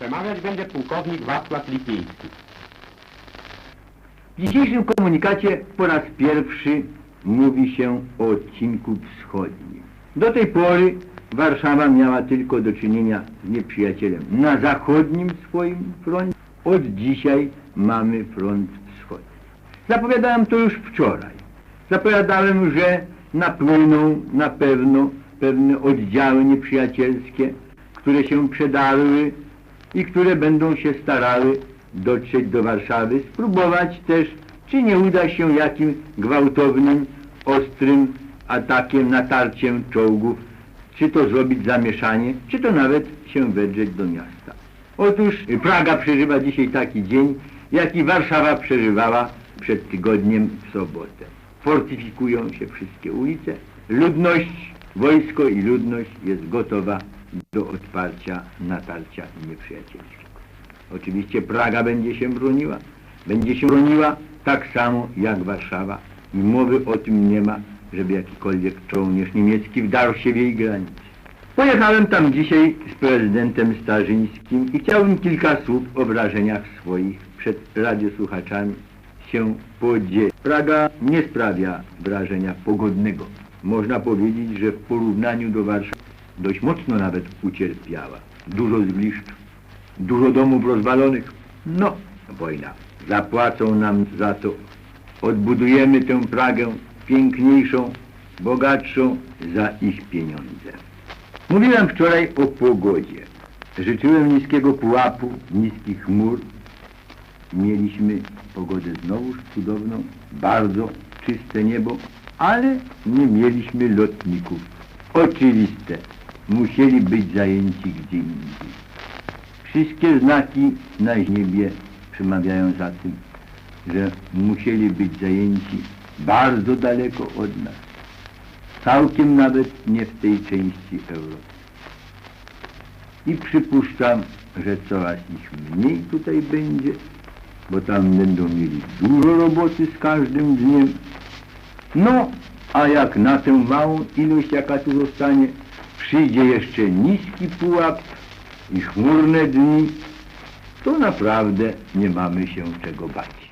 Przemawiać będzie pułkownik Wacław Lipiński. W dzisiejszym komunikacie po raz pierwszy mówi się o odcinku wschodnim. Do tej pory Warszawa miała tylko do czynienia z nieprzyjacielem na zachodnim swoim froncie. Od dzisiaj mamy front wschodni. Zapowiadałem to już wczoraj. Zapowiadałem, że napłyną na pewno pewne oddziały nieprzyjacielskie, które się przedarły i które będą się starały dotrzeć do Warszawy, spróbować też, czy nie uda się jakim gwałtownym, ostrym atakiem, natarciem czołgów, czy to zrobić zamieszanie, czy to nawet się wedrzeć do miasta. Otóż Praga przeżywa dzisiaj taki dzień, jaki Warszawa przeżywała przed tygodniem w sobotę. Fortyfikują się wszystkie ulice, ludność, wojsko i ludność jest gotowa do odparcia natarcia nieprzyjacielskiego. Oczywiście Praga będzie się broniła, będzie się broniła tak samo jak Warszawa i mowy o tym nie ma, żeby jakikolwiek żołnierz niemiecki wdarł się w jej granice. Pojechałem tam dzisiaj z prezydentem Starzyńskim i chciałbym kilka słów o wrażeniach swoich przed radiosłuchaczami się podzielić. Praga nie sprawia wrażenia pogodnego. Można powiedzieć, że w porównaniu do Warszawy dość mocno nawet ucierpiała. Dużo zgliszcz, dużo domów rozwalonych. No, wojna. Zapłacą nam za to. Odbudujemy tę Pragę piękniejszą, bogatszą za ich pieniądze. Mówiłem wczoraj o pogodzie. Życzyłem niskiego pułapu, niskich chmur. Mieliśmy pogodę znowuż cudowną, bardzo czyste niebo, ale nie mieliśmy lotników. Oczywiste, musieli być zajęci gdzie indziej. Wszystkie znaki na niebie przemawiają za tym, że musieli być zajęci bardzo daleko od nas. Całkiem nawet nie w tej części Europy. I przypuszczam, że coraz ich mniej tutaj będzie, bo tam będą mieli dużo roboty z każdym dniem. No, a jak na tę małą ilość, jaka tu zostanie, przyjdzie jeszcze niski pułap i chmurne dni, to naprawdę nie mamy się czego bać.